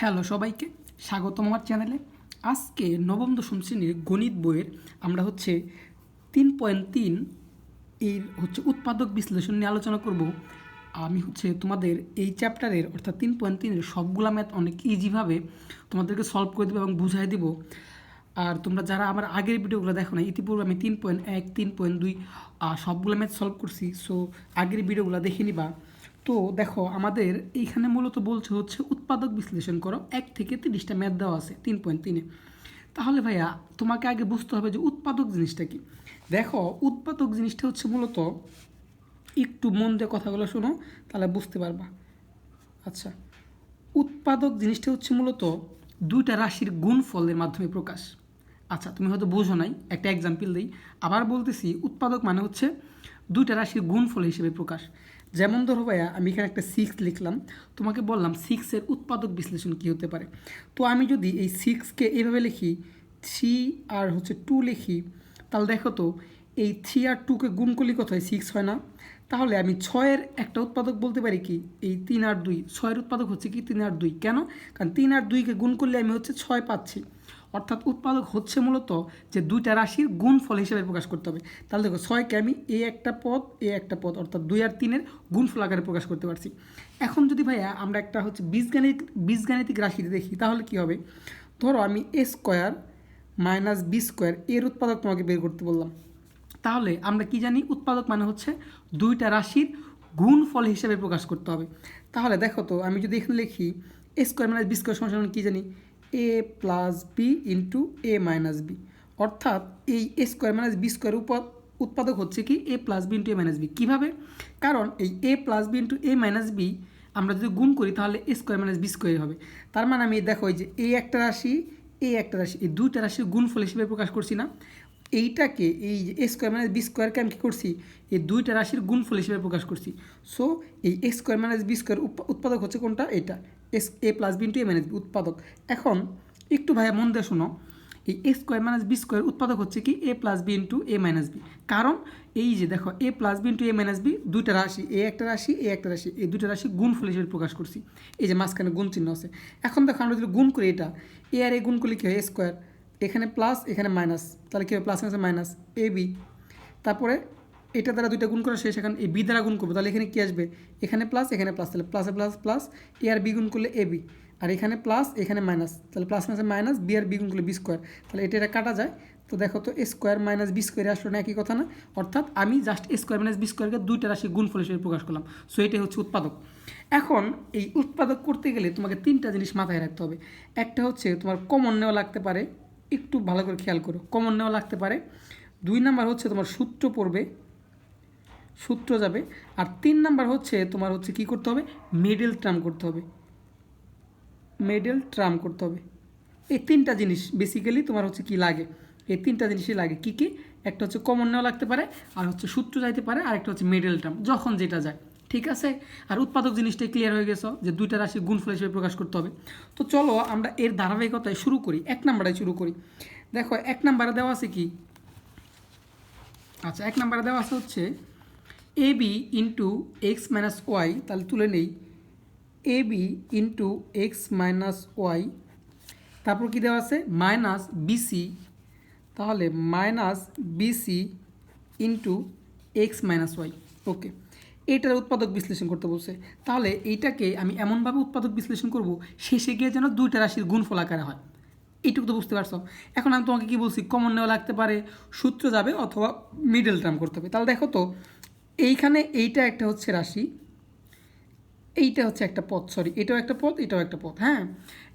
Hello সবাইকে, স্বাগতম আমার চ্যানেলে। আজকে নবম দশম শ্রেণির গণিত বইয়ের আমরা হচ্ছে তিন পয়েন্ট তিন এর হচ্ছে উৎপাদক বিশ্লেষণ নিয়ে আলোচনা করব। আমি হচ্ছে তোমাদের এই চ্যাপ্টারের অর্থাৎ তিন পয়েন্ট তিনের সবগুলা ম্যাথ অনেক ইজিভাবে তোমাদেরকে সলভ করে দেবো এবং বুঝাই দেবো। আর তোমরা যারা আমার আগের ভিডিওগুলো দেখো না ইতিপূর্বে আমি তিন পয়েন্ট এক, তিন পয়েন্ট দুই সবগুলো ম্যাথ সলভ করছি। সো আগের ভিডিওগুলো দেখে নিবা। তো দেখো, আমাদের এইখানে মূলত বলছে হচ্ছে উৎপাদক বিশ্লেষণ করো, এক থেকে তিরিশটা ম্যাথ দেওয়া আছে, তিন পয়েন্ট তিনে। তাহলে ভাইয়া, তোমাকে আগে বুঝতে হবে যে উৎপাদক জিনিসটা কি। দেখো, উৎপাদক জিনিসটা হচ্ছে মূলত, একটু মন দিয়ে কথাগুলো শোনো, তাহলে বুঝতে পারবা। আচ্ছা উৎপাদক জিনিসটা হচ্ছে মূলত দুইটা রাশির গুণফলের মাধ্যমে প্রকাশ। আচ্ছা তুমি হয়তো বোঝো নাই, একটা এক্সাম্পল দিই। আবার বলতেছি, উৎপাদক মানে হচ্ছে দুইটা রাশির গুণফল হিসেবে প্রকাশ। যেমন ধরো ভাইয়া, আমি এখানে একটা সিক্স লিখলাম, তোমাকে বললাম সিক্সের উৎপাদক বিশ্লেষণ কী হতে পারে? তো আমি যদি এই সিক্সকে এইভাবে লিখি থ্রি আর হচ্ছে টু লিখি, তাহলে দেখো তো, এই থ্রি আর টুকে গুণ করলে কত হয়? সিক্স হয় না। তাহলে আমি ছয়ের একটা উৎপাদক বলতে পারি কি? এই তিন আর দুই, ছয়ের উৎপাদক হচ্ছে কি? তিন আর দুই। কেন? কারণ তিন আর দুইকে গুণ করলে আমি হচ্ছে ছয় পাচ্ছি। অর্থাৎ উৎপাদক হচ্ছে মূলত যে দুইটা রাশির গুণফল হিসেবে প্রকাশ করতে হবে। তাহলে দেখো ছয়কে আমি এ একটা পদ, এ একটা পদ, অর্থাৎ দুই আর তিনের গুণফল আকারে প্রকাশ করতে পারছি। এখন যদি ভাইয়া আমরা একটা হচ্ছে বীজগাণিত, বীজগাণিতিক রাশিতে দেখি, তাহলে কি হবে? ধরো আমি A square minus B square এর উৎপাদক তোমাকে বের করতে বললাম। তাহলে আমরা কি জানি? উৎপাদক মানে হচ্ছে দুইটা রাশির গুণফল হিসেবে প্রকাশ করতে হবে। তাহলে দেখো তো, আমি যদি এখানে লিখি, A square minus B square সমান কী জানি? A plus B into A minus B অর্থাৎ এই A square minus B square উৎপাদক হচ্ছে কি A plus B into A minus B কীভাবে? কারণ এই A plus B into A minus B আমরা যদি গুণ করি তাহলে A square minus B square হবে। তার মানে আমি দেখো এই যে এ একটা রাশি এ একটা রাশি, এই দুইটা রাশির গুণফল হিসেবে প্রকাশ করছি না। এইটাকে, এই এ স্কোয়ার মাইনাস বি স্কোয়ারকে আমি কী করছি? এই দুইটা রাশির গুণফল হিসেবে প্রকাশ করছি। সো এই A square minus B square উৎপাদক হচ্ছে কোনটা? এটা। Is A plus B into A minus B উৎপাদক। এখন, একটু ভাইয়া মন দিয়ে শোনো। এই A square minus B square উৎপাদক হচ্ছে কি? A plus B into A minus B কারণ, এই যে দেখো A plus B into A minus B দুইটা রাশি এ একটা রাশি এ একটা রাশি, এই দুইটা রাশি গুণফল হিসেবে প্রকাশ করছি। এই যে মাঝখানে গুণ চিহ্ন আছে। এখন দেখো, আমরা যদি গুণ করি এটা এ আর এ গুণ করলে কী হয়? এ স্কোয়ার এখানে প্লাস এখানে মাইনাস তাহলে কী হবে? Plus minus minus A B তারপরে এটা দ্বারা দুইটা গুণ করা শেষ। এখন এই বি দ্বারা গুণ করব। তাহলে এখানে কী আসবে? এখানে প্লাস এখানে প্লাস তাহলে প্লাসে প্লাস প্লাস এ আর বি গুণ করলে এ বি আর এখানে প্লাস এখানে মাইনাস তাহলে প্লাস মাইনাসে মাইনাস বি আর বি গুণ করলে বি স্কোয়ার তাহলে এটা এটা কাটা যায়। তো দেখো তো এ স্কোয়ার মাইনাস বি স্কোয়ারে আসলো না একই কথা না? অর্থাৎ আমি just A square minus B স্কোয়ারকে দুইটা রাশি গুণ গুণফল হিসেবে প্রকাশ করলাম। সো এটাই হচ্ছে উৎপাদক। এখন এই উৎপাদক করতে গেলে তোমাকে তিনটা জিনিস মাথায় রাখতে হবে। একটা হচ্ছে তোমার কমন নেওয়া লাগতে পারে। একটু ভালো করে খেয়াল করো। কমন নেওয়া লাগতে পারে। দুই নাম্বার হচ্ছে তোমার সূত্র পড়বে। সূত্র যাবে। আর তিন নাম্বার হচ্ছে তোমার হচ্ছে কি করতে হবে? মিডল ট্রাম করতে হবে। মিডল ট্রাম করতে হবে। এই তিনটা জিনিস বেসিক্যালি তোমার হচ্ছে কি লাগে? এই তিনটা জিনিসই লাগে। কি কি? একটা হচ্ছে কমন নেওয়া লাগতে পারে, আর হচ্ছে সূত্র যাইতে পারে, আর একটা হচ্ছে মিডল ট্রাম যখন যেটা যায়। ঠিক আছে? আর উৎপাদক জিনিসটাই ক্লিয়ার হয়ে গেছো যে দুইটা রাশি গুণফল হিসেবে প্রকাশ করতে হবে। তো চলো আমরা এর ধারাবাহিকতায় শুরু করি, এক নাম্বারে শুরু করি। দেখো, এক নাম্বারে দেওয়া আছে কি? আচ্ছা এক নাম্বারে দেওয়া আছে হচ্ছে A B into X minus Y তাহলে তুলে নেই। A B into X minus Y তারপর কী দেওয়া আছে? মাইনাস বিসি তাহলে minus BC into X minus Y okay এইটার উৎপাদক বিশ্লেষণ করতে বলছে। তাহলে এইটাকে আমি এমনভাবে উৎপাদক বিশ্লেষণ করব, শেষে গিয়ে যেন দুইটা রাশির গুণফল আকারে হয়। এইটুকু তো বুঝতে পারছ। এখন আমি তোমাকে কি বলছি? কমন নেওয়া লাগতে পারে, সূত্র যাবে অথবা মিডল টার্ম করতে হবে। তাহলে দেখো তো, এইখানে এইটা একটা হচ্ছে রাশি, এইটা হচ্ছে একটা পথ সরি এটাও একটা পথ, এটাও একটা পথ হ্যাঁ?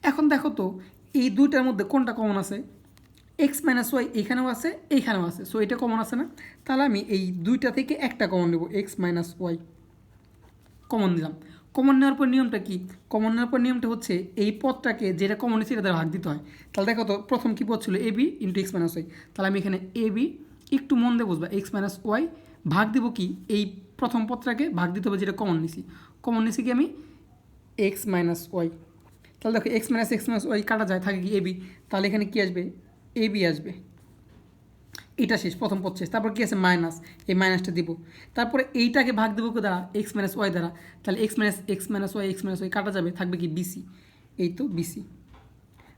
এখন দেখো তো, এই দুইটার মধ্যে কোনটা কমন আছে? এক্স মাইনাস ওয়াই এখানেও আছে, এইখানেও আছে। সো এটা কমন আছে না? তাহলে আমি এই দুইটা থেকে একটা কমন নেব। এক্স মাইনাস ওয়াই কমন দিলাম কমন নেওয়ার পর নিয়মটা কি? কমন নেওয়ার পর নিয়মটা হচ্ছে এই পদটাকে যেটা কমন নিচ্ছে এটা ভাগ দিতে হয়। তাহলে দেখো তো, প্রথম কী পদ ছিল? A B into X minus Y তাহলে আমি এখানে এ বি একটু মন দিয়ে বুঝবা। এক্স মাইনাস ওয়াই ভাগ দেবো কি? এই প্রথম পদটাকে ভাগ দিতে হবে যেটা কমন নিছি। কমন নিছি কি আমি? এক্স মাইনাস ওয়াই তাহলে দেখো X minus X minus Y কাটা যায়, থাকে কি? এ বি তাহলে এখানে কী আসবে? এ বি আসবে। এটা শেষ, প্রথম পদ শেষ। তারপর কী আছে? মাইনাস। এই মাইনাসটা দিব। তারপরে এইটাকে ভাগ দেবো দ্বারা? এক্স মাইনাস ওয়াই দ্বারা। তাহলে X minus X minus Y X minus Y কাটা যাবে। থাকবে কি? বিসি এই তো বিসি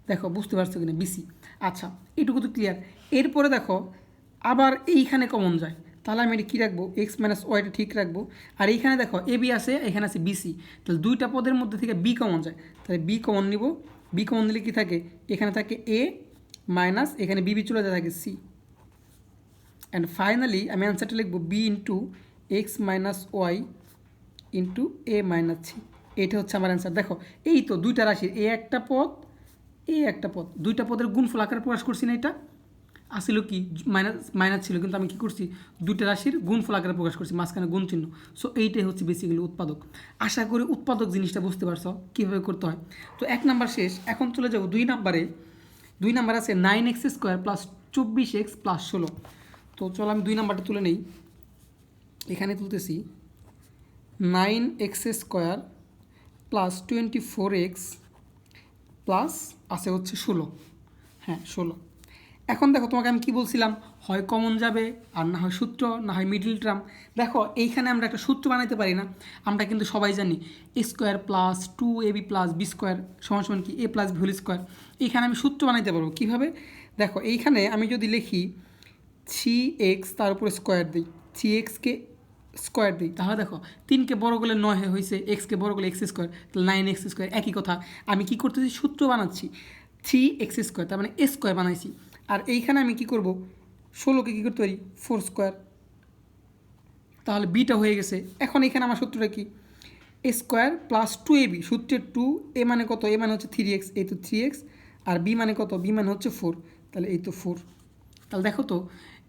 দেখো, বুঝতে পারছ কিনা? বিসি আচ্ছা এটুকু তো ক্লিয়ার এরপরে দেখো, আবার এইখানে কমন যায়। তাহলে আমি এটা কী রাখব? এক্স মাইনাস ওয়াইটা ঠিক রাখব। আর এইখানে দেখো এ বি আছে, এখানে আছে বিসি তাহলে দুইটা পদের মধ্যে থেকে বি কমন যায়। তাহলে বি কমন নিব। বি কমন নিলে কী থাকে? এখানে থাকে এ মাইনাস এখানে বিবি চলে যায়, থাকে সি অ্যান্ড ফাইনালি আমি অ্যান্সারটা লিখব B into X minus Y into A minus C এটা হচ্ছে আমার অ্যান্সার দেখো, এই তো দুইটা রাশির এ একটা পদ এই একটা পদ। দুইটা পদের গুণফল আকারে প্রকাশ করছি না এটা। আসিল কি? মাইনাস মাইনাস ছিল, কিন্তু আমি কি করছি? দুইটা রাশির গুণফল আকারে প্রকাশ করছি, মাঝখানে গুণ চিহ্ন। সো এইটাই হচ্ছে বেসিক্যালি উৎপাদক। আশা করি উৎপাদক জিনিসটা বুঝতে পারছ, কীভাবে করতে হয়। তো এক নাম্বার শেষ, এখন চলে যাব দুই নাম্বারে। দুই নাম্বার আছে নাইন এক্স স্কোয়ার প্লাস চব্বিশ এক্স প্লাস ষোলো। তো চলো আমি দুই নাম্বারটা তুলে নেই। এখানে তুলতেছি nine X square plus twenty four X plus আছে হচ্ছে ষোলো। হ্যাঁ ষোলো। এখন দেখো তোমাকে আমি কি বলছিলাম? হয় কমন যাবে, আর না হয় সূত্র, না হয় মিডিল টার্ম দেখো, এইখানে আমরা একটা সূত্র বানাইতে পারি না। আমরা কিন্তু সবাই জানি A square plus two A B plus B square সমান সমান কি? এ প্লাস হোল স্কোয়ার এইখানে আমি সূত্র বানাইতে পারব। কীভাবে? দেখো, এইখানে আমি যদি লিখি থ্রি এক্স তার উপরে স্কোয়ার দিই। থ্রি এক্সকে স্কোয়ার দিই। তাহলে দেখো তিনকে বড় করলে নয় হয়েছে এক্সকে বড় করলে এক্স স্কোয়ার তাহলে নাইন এক্স স্কোয়ার একই কথা। আমি কি করতেছি? সূত্র বানাচ্ছি। থ্রি এক্স স্কোয়ার তার মানে এ স্কোয়ার বানাইছি। আর এইখানে আমি কি করব? ষোলোকে কী করতে পারি? Four square. তাহলে বিটা হয়ে গেছে। এখন এখানে আমার সূত্রটা কি? A square plus two A B সূত্রের টু এ মানে কত? এ মানে হচ্ছে থ্রি এক্স এই তো থ্রি এক্স আর বি মানে কত? বি মানে হচ্ছে ফোর তাহলে এই তো ফোর তাহলে দেখো তো,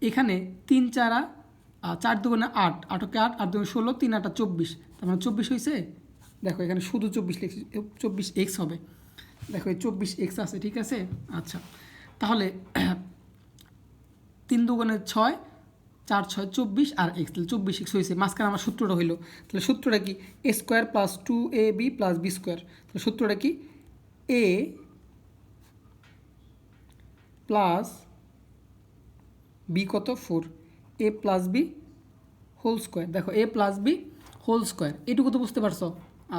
এখানে তিন চারা চার দুগুণে আট আটকে আট আট দুগুণে ষোলো, তিন আটা চব্বিশ। তার মানে চব্বিশ হয়েছে? দেখো, এখানে শুধু চব্বিশ লিখছি চব্বিশ এক্স হবে। দেখো, এই চব্বিশ এক্স আছে, ঠিক আছে? আচ্ছা। তাহলে তিন দুগুণে ছয়, চার ছয় চব্বিশ আর এক্স, তাহলে চব্বিশ এক্স হয়েছে। মাঝখানে আমার সূত্রটা হইল। তাহলে সূত্রটা কি? A square plus two A B plus B square. তাহলে সূত্রটা কি? এ প্লাস বি কত? Four. A plus B whole square. দেখো, A plus B whole square. এইটুকু তো বুঝতে পারছ?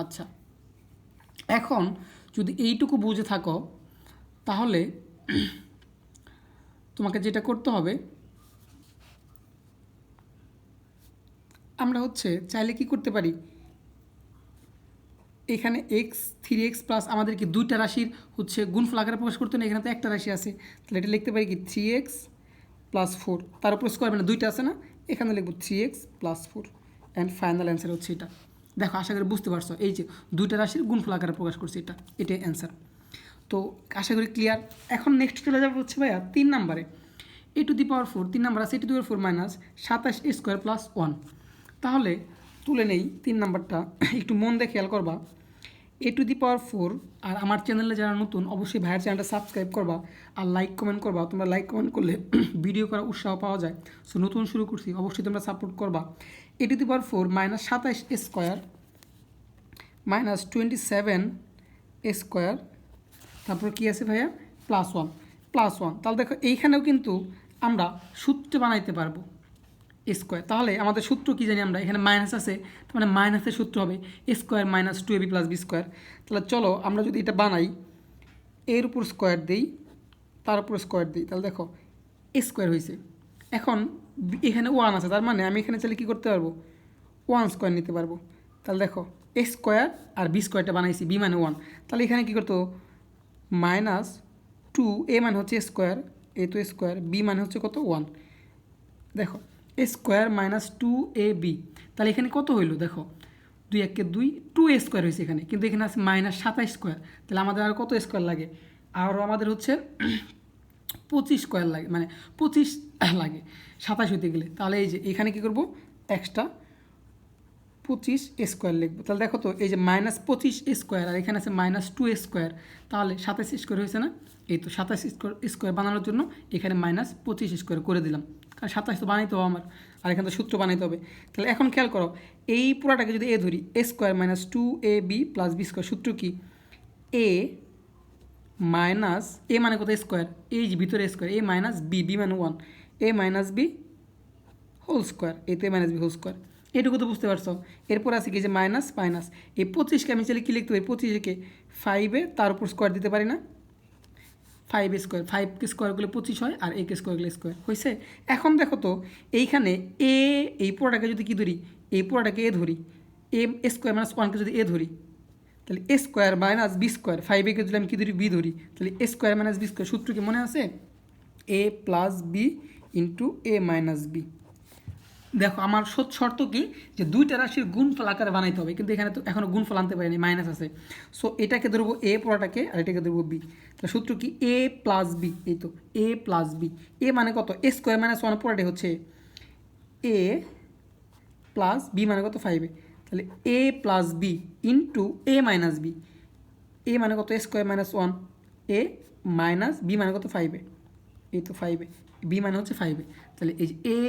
আচ্ছা। এখন যদি এইটুকু বুঝে থাকো, তাহলে তোমাকে যেটা করতে হবে, আমরা হচ্ছে চাইলে কি করতে পারি? এখানে এক্স থ্রি এক্স প্লাস আমাদেরকে দুইটা রাশির হচ্ছে গুণফল আকারে প্রকাশ করতে না এখানে তো একটা রাশি আছে। তাহলে এটা লিখতে পারি কি? থ্রি এক্স প্লাস ফোর তার উপর স্কোয়ার মানে দুইটা আছে না? এখানে লিখব three X plus four and final answer হচ্ছে এটা। দেখো, আশা করি বুঝতে পারছ। এই যে দুইটা রাশির গুণফল আকারে প্রকাশ করছে এটা। এটাই অ্যান্সার তো আশা করি ক্লিয়ার এখন নেক্সট চলে যাবে হচ্ছে ভাইয়া তিন নাম্বারে। A to the power four তিন নাম্বার আছে A to the power four minus সাতাশ এ স্কোয়ার প্লাস ওয়ান তাহলে তুলে নেই তিন নাম্বারটা। একটু মন দিয়ে খেয়াল করবা। A to the power four আর আমার চ্যানেলে যারা নতুন, অবশ্যই ভাইয়ের চ্যানেলটা সাবস্ক্রাইব করবা আর লাইক কমেন্ট করবা। তোমরা লাইক কমেন্ট করলে ভিডিও করার উৎসাহ পাওয়া যায়। সো নতুন শুরু করছি, অবশ্যই তোমরা সাপোর্ট করবা। A to the power four minus সাতাশ square minus twenty seven square তারপর কি আছে ভাইয়া? প্লাস ওয়ান প্লাস ওয়ান তাহলে দেখো, এইখানেও কিন্তু আমরা সূত্র বানাইতে পারব স্কোয়ার তাহলে আমাদের সূত্র কী জানি আমরা? এখানে মাইনাস আছে, তার মানে মাইনাসের সূত্র হবে square minus two AB plus B square তাহলে চলো, আমরা যদি এটা বানাই, এর উপর স্কোয়ার দিই, তার উপর স্কোয়ার দিই, তাহলে দেখো স্কোয়ার হয়েছে এখন এখানে ওয়ান আছে, তার মানে আমি এখানে চাইলে কী করতে পারব? ওয়ান স্কোয়ার নিতে পারব। তাহলে দেখো এ স্কোয়ার আর বি স্কোয়ারটা বানাইছি বি মানে ওয়ান তাহলে এখানে কী করতো মাইনাস টু, এ মানে হচ্ছে স্কোয়ার, এ তো স্কোয়ার, বি মানে হচ্ছে কত? ওয়ান। দেখো, A square minus two, A, B. তাহলে এখানে কত হইল? দেখো, দুই একে দুই, টু এ স্কোয়ার হয়েছে এখানে। কিন্তু এখানে আছে মাইনাস সাতাশ স্কোয়ার। তাহলে আমাদের আর কত স্কোয়ার লাগে? আরও আমাদের হচ্ছে পঁচিশ স্কোয়ার লাগে মানে পঁচিশ লাগে, সাতাশ হইতে গেলে। তাহলে এই যে, এখানে কী করব? এক্সট্রা পঁচিশ স্কোয়ার লিখব। তাহলে দেখো তো, এই যে মাইনাস পঁচিশ স্কোয়ার আর এখানে আছে মাইনাস টু স্কোয়ার, তাহলে সাতাশ স্কোয়ার হয়েছে না? এই তো সাতাশ স্কোয়ার স্কোয়ার বানানোর জন্য এখানে মাইনাস পঁচিশ স্কোয়ার করে দিলাম। কারণ সাতাশ তো বানাইতে হবে আমার, আর এখানে তো সূত্র বানাইতে হবে। তাহলে এখন খেয়াল করো, এই পুরাটাকে যদি এ ধরি A square minus two A B plus B square সূত্র কি? এ মাইনাস এ মানে কত স্কোয়ার এই যে ভিতরে square A minus B B মানে one A minus B whole square এতে মাইনাস বি হোল স্কোয়ার এটুকু তো বুঝতে পারছ। এরপর আছে কি যে মাইনাস মাইনাস এই পঁচিশকে আমি চাইলে কী লিখতে পারি? পঁচিশকে ফাইভে তার উপর স্কোয়ার দিতে পারি না। ফাইভ স্কোয়ার ফাইভকে স্কোয়ার করলে পঁচিশ হয়, আর একে স্কোয়ার করলে স্কোয়ার হয়েছে এখন দেখো তো, এইখানে এ এই পুরোটাকে যদি কী ধরি? এই পুরোটাকে এ ধরি। এ স্কোয়ার মাইনাস ওয়ানকে যদি এ ধরি, তাহলে A square minus B square ফাইভে যদি আমি কী ধরি? বি ধরি। তাহলে A square minus B square সূত্র কি মনে আছে? A plus B into A minus B দেখো, আমার সত শর্ত কি? যে দুইটা রাশির গুণফল আকারে বানাইতে হবে। কিন্তু এখানে তো এখনও গুণফল আনতে পারিনি মাইনাস আছে। সো এটাকে ধরবো এ পড়াটাকে, আর এটাকে ধরবো বি তাহলে সূত্র কি? এ প্লাস বি এই তো। এ প্লাস বি এ মানে কত? এ স্কোয়ার মাইনাস ওয়ান পড়াটাই হচ্ছে এ প্লাস বি মানে কত? ফাইভে তাহলে A plus B into A minus B A মানে কত? A square minus one A minus B মানে কত? ফাইভে এই তো ফাইভে বি মানে হচ্ছে ফাইভে তাহলে এই যে A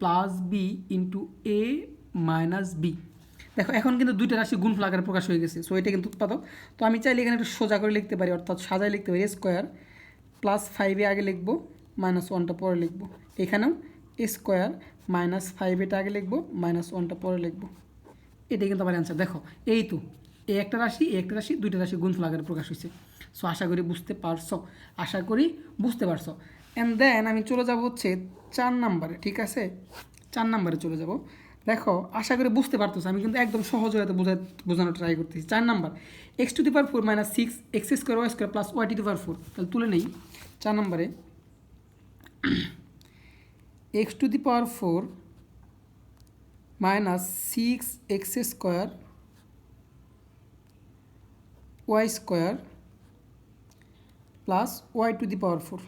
plus B into A minus B দেখো, এখন কিন্তু দুইটা রাশি গুণফল আকারে প্রকাশ হয়ে গেছে সো এটা কিন্তু উৎপাদক। তো আমি চাইলে এখানে একটু সোজা করে লিখতে পারি, অর্থাৎ সাজায় লিখতে পারি স্কোয়ার প্লাস ফাইভে আগে লিখব মাইনাস ওয়ানটা পরে লিখব। এখানেও স্কোয়ার মাইনাস ফাইভ এটা আগে লিখব মাইনাস ওয়ানটা পরে লিখব। এটাই কিন্তু আমার অ্যান্সার দেখো, এই তো এই একটা রাশি এই একটা রাশি, দুইটা রাশি গুণফল আকারে প্রকাশ হয়েছে। সো আশা করি বুঝতে পারছ, আশা করি বুঝতে পারছ। অ্যান্ড দেন আমি চলে যাব হচ্ছে চার নাম্বারে, ঠিক আছে? চার নাম্বারে চলে যাব। দেখো, আশা করি বুঝতে পারতেছো, আমি কিন্তু একদম সহজ হয়ে বোঝা বোঝানোর ট্রাই করতেছি। চার number X to the power four minus six X square Y square plus Y to the power four তাহলে তুলে নেই। চার নাম্বারে X to the power four minus six X square Y square plus Y to the power four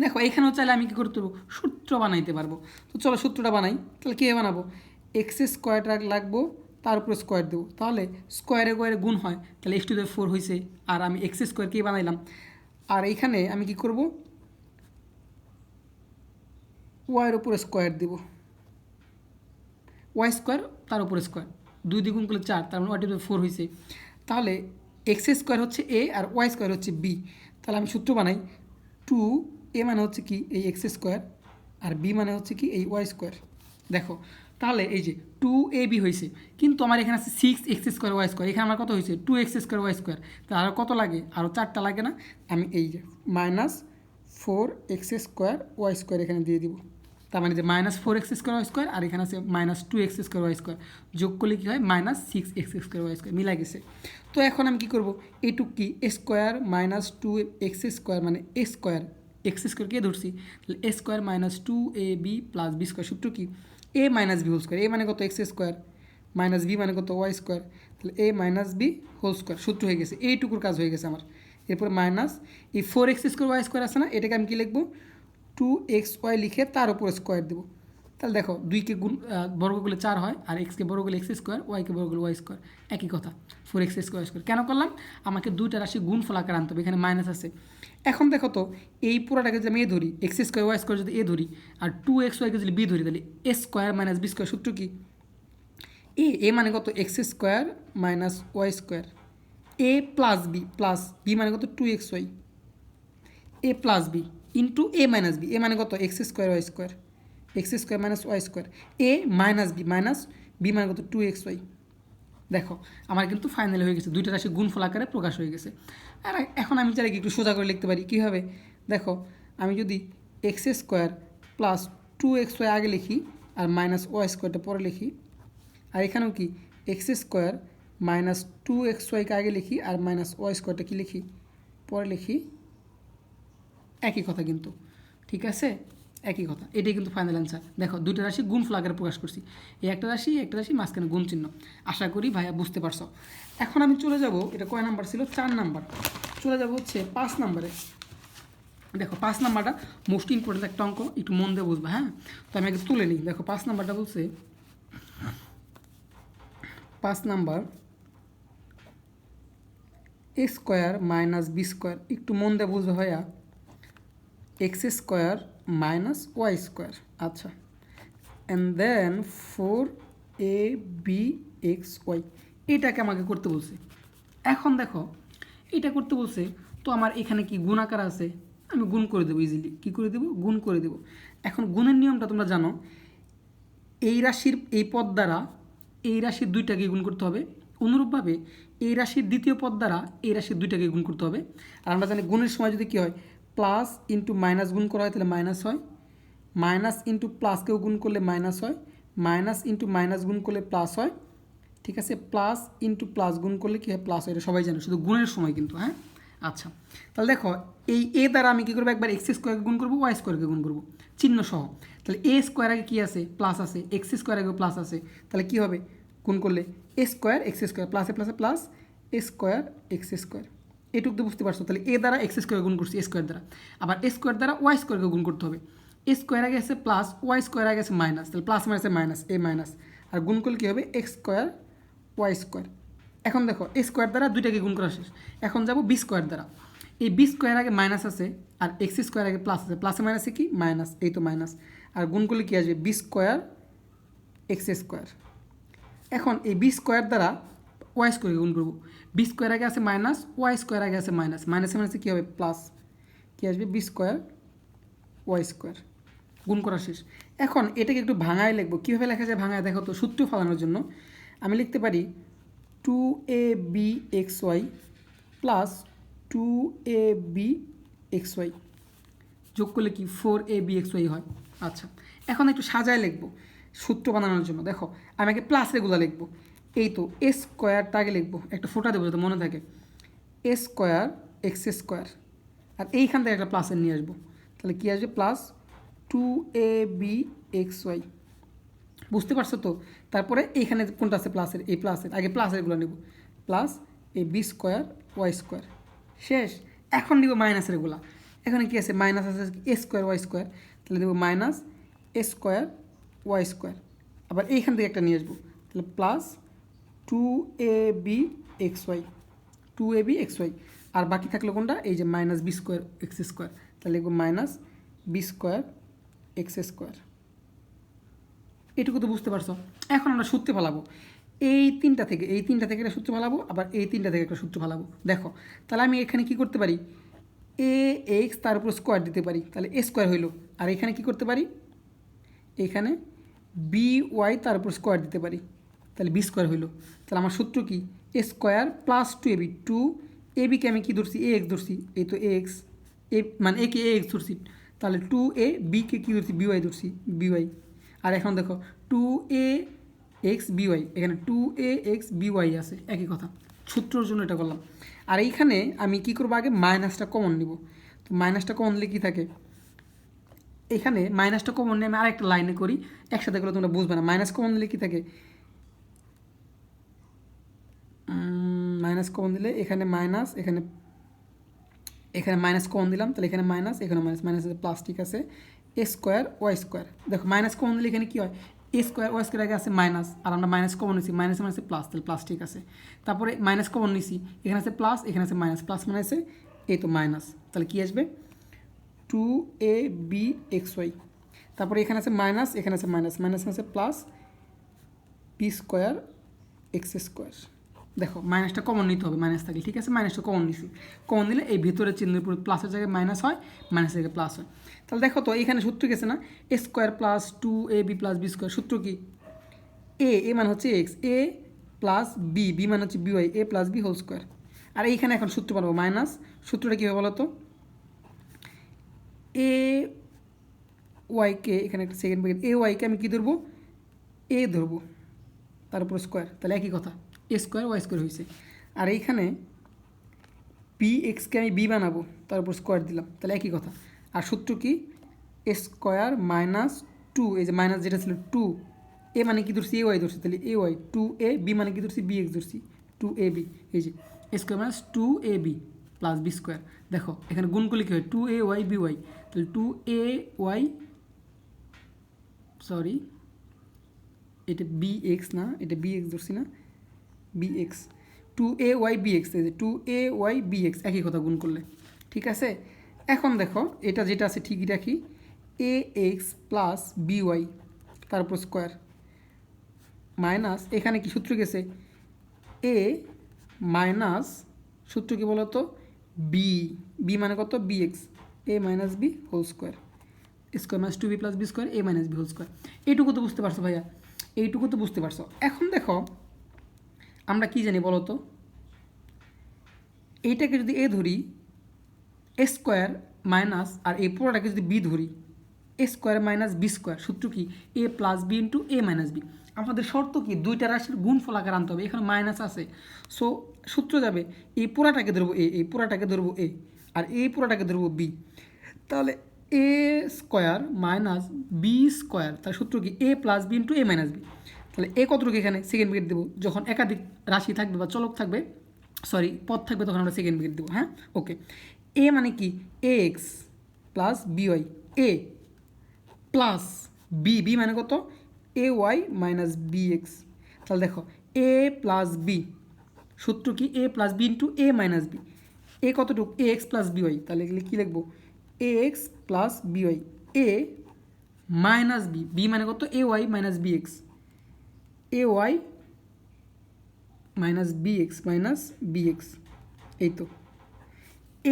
দেখো, এখানেও চাইলে আমি কী করতে পারব সূত্র বানাইতে পারব। তো চলো সূত্রটা বানাই, তাহলে কীভাবে বানাবো? এক্স স্কোয়ারটা লাগবো, তার উপরে স্কোয়ার দেবো। তাহলে স্কোয়ারে স্কোয়ারে গুণ হয়, তাহলে এক্স টু দি ফোর হয়েছে আর আমি এক্স স্কোয়ার কে বানাইলাম? আর এইখানে আমি কি করব? ওয়াইয়ের উপরে স্কোয়ার দেবো। ওয়াই স্কোয়ার তার উপরে স্কোয়ার দুই দ্বিগুণ করলে চার, তার মানে ওয়াই টু ফোর হয়েছে তাহলে এক্স স্কোয়ার হচ্ছে এ আর ওয়াই স্কোয়ার হচ্ছে বি তাহলে আমি সূত্র বানাই টু এ মানে হচ্ছে কি এই এক্স স্কোয়ার আর বি মানে হচ্ছে কি এই ওয়াই স্কোয়ার। দেখো, তাহলে এই যে টু এ বি হয়েছে কিন্তু আমার এখানে আছে six X square Y square. এখানে আমার কত হয়েছে two X square Y square. তাহলে আরও কত লাগে? আরও চারটা লাগে না? আমি এই যে minus four X square Y square এখানে দিয়ে দিব। তার মানে যে minus four X square Y square আর এখানে আছে minus two X square Y square. যোগ করলে কী হয়? Minus six X square Y square. মিলা গেছে। তো এখন আমি কী করব? এইটুক কি? Square minus two X square মানে এ স্কোয়ার এক্স স্কোয়ারকে ধরছি? তাহলে A square minus two A B plus B square সূত্র কি? A minus B whole square A মানে কত? এক্স স্কোয়ার মাইনাস বি মানে কত? ওয়াই স্কোয়ার তাহলে A minus B whole square সূত্র হয়ে গেছে। এইটুকুর কাজ হয়ে গেছে আমার। এরপর মাইনাস এই four X square Y square আছে না? এটাকে আমি কী লিখব? টু এক্স ওয়াই লিখে তার উপর স্কোয়ার দেবো। তাহলে দেখো দুইকে গুণ বর্গ করলে চার হয়, আর এক্সকে বর্গ করলে এক্স স্কোয়ার ওয়াইকে বর্গ করলে ওয়াই স্কোয়ার একই কথা ফোর এক্স স্কোয়ার স্কোয়ার কেন করলাম? আমাকে দুইটা রাশি গুণ ফল আকার আনতে হবে, এখানে মাইনাস আছে। এখন দেখো তো, এই পুরোটাকে যদি আমি এ ধরি এক্স স্কোয়ার ওয়াই স্কোয়ার যদি এ ধরি, আর টু এক্স ওয়াইকে যদি বি ধরি, তাহলে A square minus B square সূত্র কি? এ এ মানে কত? X square minus Y square A plus B plus B মানে কত? Two X Y A plus B into A minus B A মানে কত? X square Y square X square minus Y square. A minus B minus, B মানে কত? Two X Y. দেখো, আমার কিন্তু final হয়ে গেছে। দুইটা রাশি গুণফল আকারে প্রকাশ হয়ে গেছে। আর এখন আমি চাইলে কি একটু সোজা করে লিখতে পারি? কীভাবে? দেখো, আমি যদি X square plus two X Y আগে লিখি আর মাইনাস ওয়াই স্কোয়ারটা পরে লিখি। আর এখানেও কি? X square minus two X ওয়াইকে আগে লিখি আর মাইনাস ওয়াই স্কোয়ারটা কি লিখি? পরে লিখি। একই কথা কিন্তু। ঠিক আছে? একই কথা, এটাই কিন্তু ফাইনাল অ্যান্সার দেখো, দুইটা রাশি গুণ ফ্লাগের প্রকাশ করছি। এই একটা রাশি একটা রাশি মাঝখানে গুণ চিহ্ন। আশা করি ভাইয়া বুঝতে পারছ। এখন আমি চলে যাব, এটা কয় নাম্বার ছিল? চার নাম্বার। চলে যাব হচ্ছে পাঁচ নাম্বারে। দেখো, পাঁচ নাম্বারটা মোস্ট ইম্পর্টেন্ট একটা অঙ্ক, একটু মন দিয়ে বুঝবা হ্যাঁ? তো আমি আগে তুলে নিই। দেখো, পাঁচ নাম্বারটা বলছে, পাঁচ number A square minus B square একটু মন দিয়ে বুঝবে ভাইয়া। X square minus Y square. আচ্ছা। And then four A B X Y এটাকে আমাকে করতে বলছে। এখন দেখো, এটা করতে বলছে, তো আমার এখানে কি গুণাকার আছে? আমি গুণ করে দেবো ইজিলি কী করে দেবো? গুণ করে দেবো। এখন গুণের নিয়মটা তোমরা জানো, এই রাশির, এই পদ দ্বারা এই রাশির দুইটাকে গুণ করতে হবে। অনুরূপভাবে এই রাশির দ্বিতীয় পদ দ্বারা এই রাশির দুইটাকে গুণ করতে হবে। আর আমরা জানি গুণের সময় যদি কী হয় প্লাস ইন্টু মাইনাস গুণ করা হয়, তাহলে মাইনাস হয়। মাইনাস ইন্টু প্লাসকেও গুণ করলে মাইনাস হয়। মাইনাস ইন্টু মাইনাস গুণ করলে প্লাস হয়। ঠিক আছে? প্লাস ইন্টু প্লাস গুণ করলে কী হয়? প্লাস হয়। এটা সবাই জানে, শুধু গুণের সময় কিন্তু হ্যাঁ? আচ্ছা তাহলে দেখো, এই এ দ্বারা আমি কী করব? একবার এক্স স্কোয়ারকে গুণ করব ওয়াই স্কোয়ারকে গুণ করব। চিহ্ন সহ। তাহলে এ স্কোয়ার আগে কী আছে? প্লাস আছে। এক্স স্কোয়ার আগে প্লাস আছে। তাহলে কী হবে? গুণ করলে এ স্কোয়ার এক্স স্কোয়ার প্লাসে প্লাসে plus A square X square এটুকু তো বুঝতে পারছ, তাহলে এ দ্বারা এক্স স্কোয়ার গুণ করছি স্কোয়ার দ্বারা। আবার এ স্কোয়ার দ্বারা ওয়াই স্কোয়ারকে গুণ করতে হবে। এ স্কোয়ার আগে আছে প্লাস, ওয়াই স্কোয়ার আগে আছে মাইনাস, তাহলে প্লাস মাইনাসে মাইনাস, এ মাইনাস। আর গুণ করলে কী হবে? X square, Y square. এখন দেখো, এ স্কোয়ার দ্বারা দুইটাকে গুণ করা শেষ। এখন যাব বি স্কোয়ার দ্বারা। এই বি স্কোয়ার আগে মাইনাস আছে, আর এক্স স্কোয়ার আগে প্লাস আছে। প্লাসে মাইনাসে কি? মাইনাস, এই তো মাইনাস। আর গুণ করলে কী আসবে? B square, X square. এখন এই বি স্কোয়ার দ্বারা ওয়াই স্কোয়ারকে গুণ করব। বি স্কোয়ার আগে আছে মাইনাস ওয়াই স্কোয়ার আগে আছে মাইনাস মাইনাসে মাইনাসে কী হবে? প্লাস কী আসবে? বি স্কোয়ার ওয়াই স্কোয়ার গুণ করা শেষ। এখন এটাকে একটু ভাঙায় লিখব। কীভাবে লেখা যায় ভাঙায়? দেখো তো, সূত্র ফালানোর জন্য। আমি লিখতে পারি two A B X Y plus two A B X Y যোগ করলে কি? Four A B X Y হয়। আচ্ছা এখন একটু সাজায় লিখব সূত্র বানানোর জন্য। দেখো, আমি আগে প্লাস রেগুলা লিখব। এই তো এ স্কোয়ারটা আগে লিখব, একটা ফোটা দেবো যাতে মনে থাকে। A square, X square. আর এইখান থেকে একটা প্লাসের নিয়ে আসব। তাহলে কী আসবে? Plus two A B X Y বুঝতে পারছ তো? তারপরে এইখানে কোনটা আছে? প্লাসের এই প্লাসের আগে প্লাসেরগুলো নেব। Plus A B square Y square. শেষ। এখন নিব মাইনাসের এগুলা এখানে কী আছে? মাইনাস আছে এ স্কোয়ার ওয়াই স্কোয়ার। তাহলে দেবো minus A square Y square. আবার এইখান থেকে একটা নিয়ে আসব। তাহলে plus two A B X Y two A B X Y আর বাকি থাকল কোনটা? এই যে minus B square X square তাহলে minus B square X square এটুকু তো বুঝতে পারছ। এখন আমরা সূত্রে ফালাবো। এই তিনটা থেকে, এই তিনটা থেকে একটা সূত্র ফালাবো, আবার এই তিনটা থেকে একটা সূত্র ফালাবো। দেখো, তাহলে আমি এখানে কি করতে পারি? এ এক্স তার উপর স্কোয়ার দিতে পারি। তাহলে এ স্কোয়ার হইল। আর এখানে কি করতে পারি? এখানে বি ওয়াই তার উপর স্কোয়ার দিতে পারি। তাহলে বি স্কোয়ার হইল। তাহলে আমার সূত্র কি? A square plus two A B two, A বিকে আমি কী ধরছি? এ এক্স ধরছি। এই তো এক্স, এ মানে এ কে এ এক্স ধরছি। তাহলে টু এ বিকে কী ধরছি? বি ওয়াই ধরছি, বি ওয়াই। আর এখন দেখো, two A X B Y এখানে two A X B Y আছে, একই কথা। সূত্রর জন্য এটা করলাম। আর এইখানে আমি কি করব আগে? মাইনাসটা কমন নিব। তো মাইনাসটা কমন নিলে কী থাকে? এখানে মাইনাসটা কমন নিয়ে আমি আরেকটা লাইনে করি। একসাথে করে তোমরা বুঝবে না। মাইনাস কমন দিলে কী থাকে? মাইনাস কমন দিলে এখানে মাইনাস এখানে এখানে মাইনাস কমন দিলাম, তাহলে এখানে মাইনাস এখানে মাইনাস মাইনাস প্লাস ঠিক আছে এ স্কোয়ার ওয়াই স্কোয়ার দেখো মাইনাস কমন দিলে এখানে কী হয়? এ স্কোয়ার ওয়াই স্কোয়ার আগে আছে মাইনাস আর আমরা মাইনাস কমন নিছি মাইনাস মাইনাসে প্লাস তাহলে প্লাস ঠিক আছে। তারপরে মাইনাস কমন নিছি, এখানে আছে প্লাস এখানে আছে মাইনাস প্লাস মাইনাসে এই তো মাইনাস তাহলে কী আসবে? Two A B X Y তারপরে এখানে আছে মাইনাস এখানে আছে মাইনাস মাইনাস আছে plus B square X square দেখো মাইনাসটা কমন নিতে হবে মাইনাস থাকলে, ঠিক আছে? মাইনাসটা কমন নিছি। কমন দিলে এই ভিতরে চিহ্নের উপর প্লাসের জায়গায় মাইনাস হয় মাইনাসের জায়গায় প্লাস হয়। তাহলে দেখো তো, এখানে সূত্র গেছে না? A square plus two A B plus B square সূত্র কি? এ এ মানে হচ্ছে X A plus B B মানে হচ্ছে B Y A plus B whole square আর এইখানে এখন সূত্র পাবো মাইনাস সূত্রটা কী হবে বলো তো? এ ওয়াইকে এখানে একটা সেকেন্ড ব্র্যাকেট এ ওয়াইকে আমি কী ধরবো? এ ধরবো, তার উপর স্কোয়ার তাহলে একই কথা। এ স্কোয়ার, ওয়াই স্কোয়ার হয়েছে আর এইখানে বি এক্সকে আমি বি বানাবো, তার উপর স্কোয়ার দিলাম, তাহলে একই কথা। আর সূত্র কি? এ স্কোয়ার মাইনাস টু, এই যে মাইনাস যেটা ছিল টু এ মানে কি ধরছি? এ ওয়াই ধরছি, তাহলে A Y two A B মানে কি ধরছি? বি এক্স ধরছি টু এ বি এই যে A square minus two A B plus B square. দেখো, এখানে গুণ করলে কী হয়? Two A Y B Y তাহলে টু এ ওয়াই সরি এটা বি এক্স না, এটা বি এক্স ধরছি না B X two A Y B X two A Y B X একই কথা গুণ করলে। ঠিক আছে? এখন দেখো, এটা যেটা আছে ঠিকই রাখি A X plus B Y তারপর স্কোয়ার মাইনাস, এখানে কি সূত্র গেছে? এ মাইনাস সূত্র কি বলতো? বি বি মানে কত? B X A minus B whole square square minus two B plus B square A minus B whole square এইটুকু তো বুঝতে পারছ ভাইয়া, এইটুকু তো বুঝতে পারছ। এখন দেখো আমরা কি জানি বলো তো? এইটাকে যদি এ ধরি, এ স্কোয়ার মাইনাস আর এই পুরোটাকে যদি বি ধরি, A square minus B square, সূত্র কি? A plus B into A minus B. আমাদের শর্ত কি? দুইটা রাশির গুণ ফলাকার আনতে হবে, এখানে মাইনাস আছে। সো সূত্র যাবে, এই পুরাটাকে ধরবো এ, এই পুরাটাকে ধরবো এ, আর এই পুরাটাকে ধরবো বি। তাহলে A square minus B square, তার সূত্র কি? A plus B into A minus B. তাহলে এ কতটুকু এখানে সেকেন্ড ব্রেকেট দেবো? যখন একাধিক রাশি থাকবে বা চলক থাকবে সরি পথ থাকবে তখন আমরা সেকেন্ড ব্রেকেট দেবো হ্যাঁ? ওকে এ মানে কি? A X plus B Y A plus B B মানে কত? A Y minus B X তাহলে দেখো এ প্লাস বি সূত্র কি? A plus B into A minus B A কতটুকু? A X plus B Y তাহলে এগুলি কী লিখব? A X plus B Y A minus B B মানে কত? A Y minus B X A Y minus B X minus B X এই তো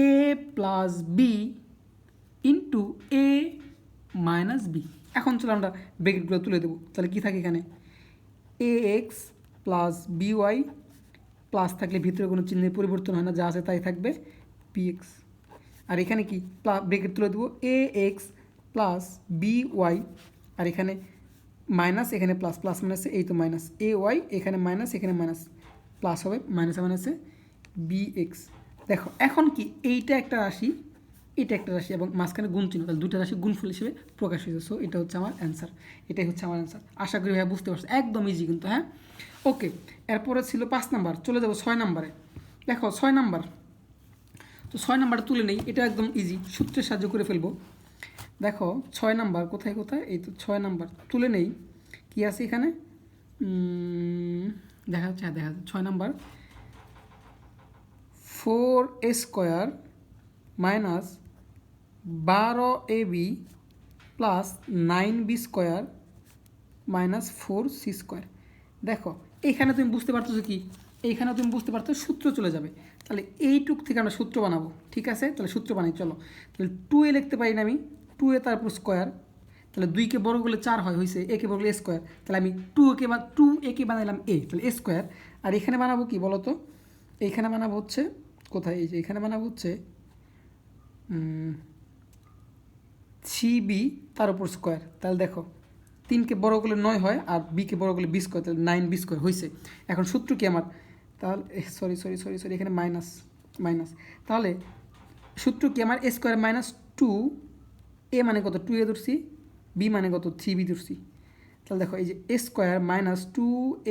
A plus B into A minus B এখন চলো আমরা ব্রেকেটগুলো তুলে দেবো। তাহলে কী থাকে এখানে? A X plus B Y plus থাকলে ভিতরে কোনো চিহ্নের পরিবর্তন হয় না, যা আছে তাই থাকবে পি এক্স আর এখানে কি? ব্রেকেট তুলে দেবো। A X plus B Y আর এখানে মাইনাস এখানে প্লাস প্লাস মাইনাসে এই তো মাইনাস এ ওয়াই এখানে মাইনাস এখানে মাইনাস প্লাস হবে মাইনাসে মাইনাসে বি এক্স দেখো, এখন কি এইটা একটা রাশি, এটা একটা রাশি এবং মাঝখানে গুণ চিহ্ন, তাহলে দুটো রাশি গুণফল হিসেবে প্রকাশ হয়েছে। সো এটা হচ্ছে আমার অ্যান্সার এটাই হচ্ছে আমার অ্যান্সার আশা করি ভাইয়া বুঝতে পারছ। একদম ইজি কিন্তু হ্যাঁ? ওকে এরপরে ছিল পাঁচ নাম্বার। চলে যাব ছয় নাম্বারে। দেখো, ছয় নাম্বার। তো ছয় নাম্বারটা তুলে নেই, এটা একদম ইজি সূত্রের সাহায্য করে ফেলব। দেখো, ছয় নাম্বার, কোথায় কোথায়? এই তো ছয় নাম্বার, তুলে নেই। কি আছে এখানে? দেখা যাচ্ছে হ্যাঁ দেখা যাচ্ছে ছয় number. Four A square minus বারো A B plus nine B square minus four C square. দেখো, এইখানে তুমি বুঝতে পারতেছো কি? এইখানে তুমি বুঝতে পারছ সূত্র চলে যাবে। তাহলে এইটুক থেকে আমরা সূত্র বানাবো, ঠিক আছে? তাহলে সূত্র বানাই, চলো। তাহলে টু এ লিখতে পারি না আমি টু এ তারপর স্কোয়ার তাহলে দুইকে বড় করলে চার হয় হয়েছে একে বড় করলে স্কোয়ার তাহলে আমি টু একে বা টু একে বানাইলাম এ তাহলে এ স্কোয়ার আর এখানে বানাবো কি বলো তো এইখানে বানাবো হচ্ছে, কোথায়? এই যে এখানে বানাবো হচ্ছে থ্রি বি তার উপর স্কোয়ার তাহলে দেখো তিনকে বড় করলে নয় হয়, আর বিকে বড় করলে বি স্কোয়ার তাহলে নাইন বি স্কোয়ার হয়েছে এখন সূত্র কি আমার? তাহলে সরি সরি সরি সরি এখানে মাইনাস মাইনাস তাহলে, সূত্র কি আমার A square minus two A মানে কত? টু এ ধরছি বি মানে কত? থ্রি বি ধরছি। তাহলে দেখো, এই যে A square minus two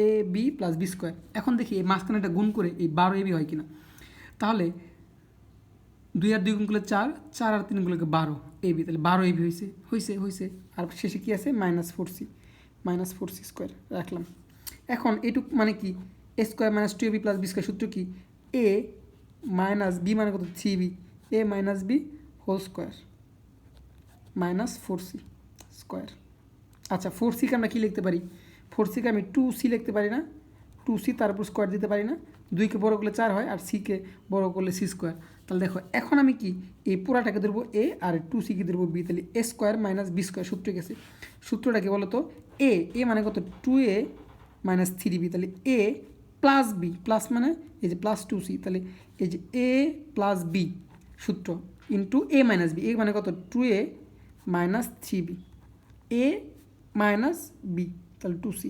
A B plus B square এখন দেখি এই মাঝখানে একটা গুণ করে এই বারো এ বি হয় কিনা। তাহলে, দুই আর দুই গুণ করলে চার চার আর তিন গুলোকে বারো এ বি তাহলে বারো এ বি হয়েছে হয়েছে হয়েছে আর শেষে কী আছে? Minus four C minus four C square রাখলাম। এখন এটুক মানে কি? Square minus two B plus B square সূত্র কি? এ মাইনাস বি মানে কত? Three B. A minus B whole square. Minus four C square. আচ্ছা ফোর সিকে আমরা কী লিখতে পারি? ফোর সিকে আমি টু সি লিখতে পারি না। টু সি তার উপর স্কোয়ার দিতে পারি না। দুইকে বড় করলে চার হয় আর সিকে বড় করলে সি স্কোয়ার। তাহলে দেখো, এখন আমি কি? এই পুরাটাকে ধরবো এ আর টু সিকে ধরবো বি। তাহলে A square minus B square সূত্র গেছে। সূত্রটা কি বলো তো এ এ মানে কত? Two A minus three B. তাহলে এ প্লাস বি প্লাস মানে এই যে প্লাস টু সি তাহলে এই যে এ প্লাস বি সূত্র into A minus B A মানে কত? Two A minus three B A minus B তাহলে টু সি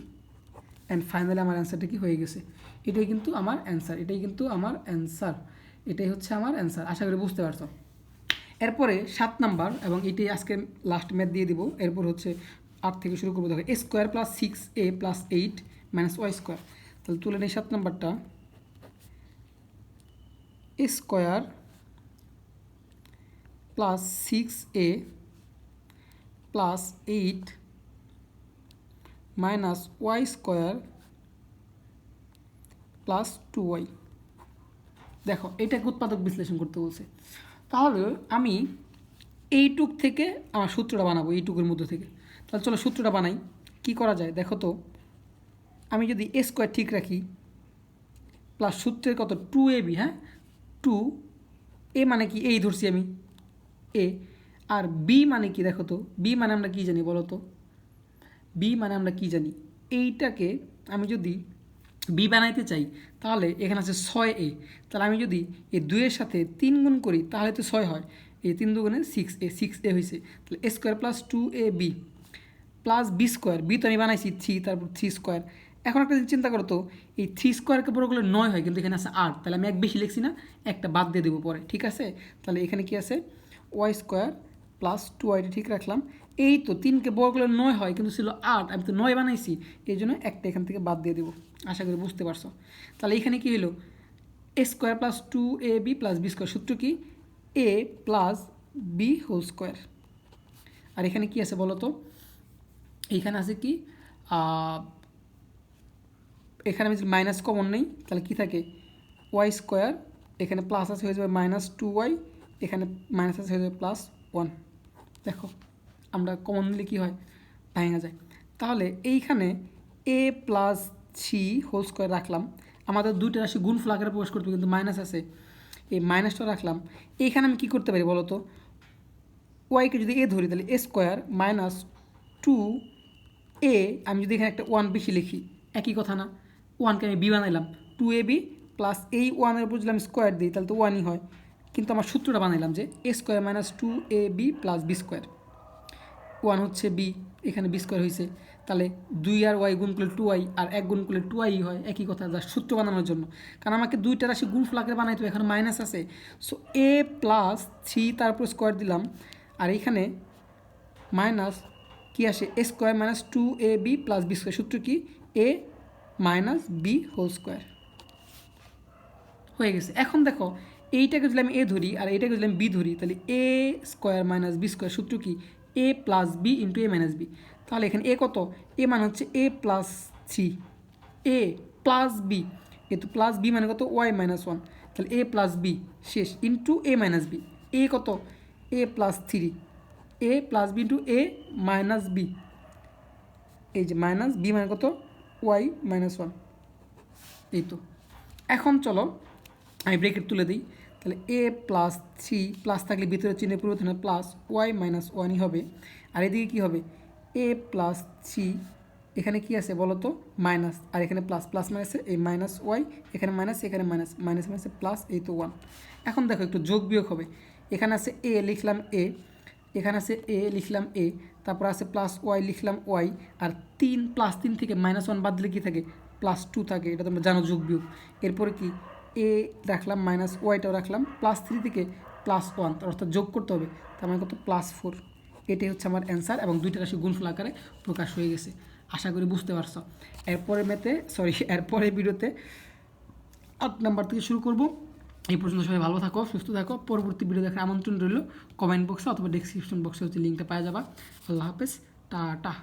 অ্যান্ড ফাইনালি আমার অ্যান্সারটা কি হয়ে গেছে? এটাই কিন্তু আমার অ্যান্সার এটাই কিন্তু আমার অ্যান্সার এটাই হচ্ছে আমার অ্যান্সার আশা করি বুঝতে পারছ। এরপরে সাত নাম্বার, এবং এটাই আজকে লাস্ট ম্যাথ দিয়ে দিব, এরপর হচ্ছে আট থেকে শুরু করব, দেখো A square plus six A plus eight minus Y square তাহলে তুলে নিই সাত নাম্বারটা। Square plus six A plus eight minus Y square plus two Y. দেখো, এটাকে উৎপাদক বিশ্লেষণ করতে বলছে। তাহলে আমি এইটুক থেকে আমার সূত্রটা বানাবো, এইটুকুর মধ্যে থেকে। তাহলে চলো সূত্রটা বানাই। কি করা যায়? দেখো তো আমি যদি এ স্কোয়ার ঠিক রাখি প্লাস সূত্রের কত? টু এ বি হ্যাঁ? টু এ মানে কি? এই ধরছি আমি এ আর বি মানে কি দেখো তো? বি মানে আমরা কি জানি বলো তো? বি মানে আমরা কি জানি? এইটাকে আমি যদি বি বানাইতে চাই, তাহলে এখানে আছে ছয় এ তাহলে আমি যদি এই দুইয়ের সাথে তিন গুণ করি, তাহলে তো ছয় হয়। এই তিন দুগুণে সিক্স এ সিক্স এ হয়েছে তাহলে a square plus two a b plus b square b তো আমি বানাইছি থ্রি তারপর থ্রি স্কোয়ার এখন একটা চিন্তা করো তো, এই থ্রি স্কোয়ারকে বড় করলে নয় হয়, কিন্তু এখানে আছে আট, তাহলে আমি এক বেশি লিখছি না, একটা বাদ দিয়ে দেবো পরে, ঠিক আছে? তাহলে এখানে কি আছে? ওয়াই স্কোয়ার প্লাস টু ওয়াইটা ঠিক রাখলাম। এই তো তিনকে বড় করলে নয় হয়, কিন্তু ছিল আট, আমি তো নয় বানাইছি, এই জন্য একটা এখান থেকে বাদ দিয়ে দেবো। আশা করি বুঝতে পারছ। তাহলে এখানে কি হলো? A square plus two a b plus b square সূত্র কি? A plus b whole square আর এখানে কি আছে বলো তো? এইখানে আছে কি? এখানে আমি যদি মাইনাস কমন নেই, তাহলে কী থাকে? ওয়াই স্কোয়ার এখানে প্লাস আছে হয়ে যাবে মাইনাস টু ওয়াই এখানে মাইনাস আছে হয়ে যাবে প্লাস ওয়ান দেখো, আমরা কমন নিলে কী হয়? ভাঙা যায়। তাহলে এইখানে a plus three whole square রাখলাম। আমাদের দুইটা রাশি গুণ ফ্লাকের প্রবেশ করতে কিন্তু মাইনাস আছে। এই মাইনাসটা রাখলাম। এইখানে আমি কী করতে পারি বলো তো ওয়াইকে যদি এ ধরি, তাহলে a square minus two a আমি যদি এখানে একটা ওয়ান বেশি লিখি, একই কথা না। ওয়ানকে আমি বি বানাইলাম। টু এ বি প্লাস এই ওয়ানের উপর যদি আমি স্কোয়ার দিই, তাহলে তো ওয়ানই হয়। কিন্তু আমার সূত্রটা বানাইলাম যে a square minus two a b plus b square one হচ্ছে বি এখানে বি স্কোয়ার হয়েছে তাহলে দুই আর ওয়াই গুণ করলে টু ওয়াই আর এক গুণ করলে টু ওয়াই হয়। একই কথা, যা সূত্র বানানোর জন্য। কারণ আমাকে দুইটা রাশি গুণ ফ্লাকের বানাইতে এখানে মাইনাস আছে। সো এ প্লাস থ্রি তারপর স্কোয়ার দিলাম। আর এখানে মাইনাস কি আসে? A square minus two a b plus b square সূত্র কি? A minus b whole square. হয়ে গেছে। এখন দেখো, এইটাকে যদি আমি এ ধরি আর এইটাকে যদি আমি বি ধরি, তাহলে a square minus b square সূত্র কি? A plus b into a minus b. তাহলে এখানে এ কত? এ মানে হচ্ছে a plus three. A plus b. A তো প্লাস বি মানে কত? Y minus one. তাহলে এ প্লাস বি, শেষ। Into a minus b. A কত? A plus three. A plus b into a minus b. এই যে মাইনাস বি মানে কত? ওয়াই মাইনাস ওয়ান এই তো। এখন চলো, আমি ব্রেকেট তুলে দিই। তাহলে এ প্লাস থ্রি প্লাস থাকলে ভিতরে চিহ্নের পরিবর্তন প্লাস ওয়াই মাইনাস ওয়ানই হবে। আর এদিকে কী হবে? এ প্লাস থ্রি এখানে কি আছে বলো তো? মাইনাস আর এখানে প্লাস প্লাস মাইনাসে এই মাইনাস ওয়াই এখানে মাইনাস এখানে মাইনাস মাইনাস মাইনাসে প্লাস এই তো ওয়ান এখন দেখো একটু যোগ বিয়োগ হবে। এখানে আছে এ লিখলাম এ এখানে আছে এ লিখলাম এ তারপর আছে প্লাস ওয়াই লিখলাম ওয়াই আর তিন প্লাস তিন থেকে মাইনাস ওয়ান বাদ দিলে কী থাকে? প্লাস টু থাকে, এটা তোমরা জানো যোগ বিয়োগ। এরপরে কি? এ রাখলাম মাইনাস ওয়াইটাও রাখলাম প্লাস থ্রি থেকে প্লাস ওয়ান অর্থাৎ যোগ করতে হবে। তার মানে কত? প্লাস ফোর এটাই হচ্ছে আমার অ্যান্সার এবং দুইটা রাশি গুণফল আকারে প্রকাশ হয়ে গেছে। আশা করি বুঝতে পারছ। এরপরে মেতে সরি এরপরে ভিডিওতে আট নাম্বার থেকে শুরু করব। এই পর্যন্ত সবাই ভালো থাকো, সুস্থ থাকো। পরবর্তী ভিডিও দেখার আমন্ত্রণ রইল কমেন্ট বক্সে অথবা ডেসক্রিপশন বক্সে হচ্ছে লিঙ্কটা পাওয়া যাবা। আল্লাহ হাফেজ, টাটা।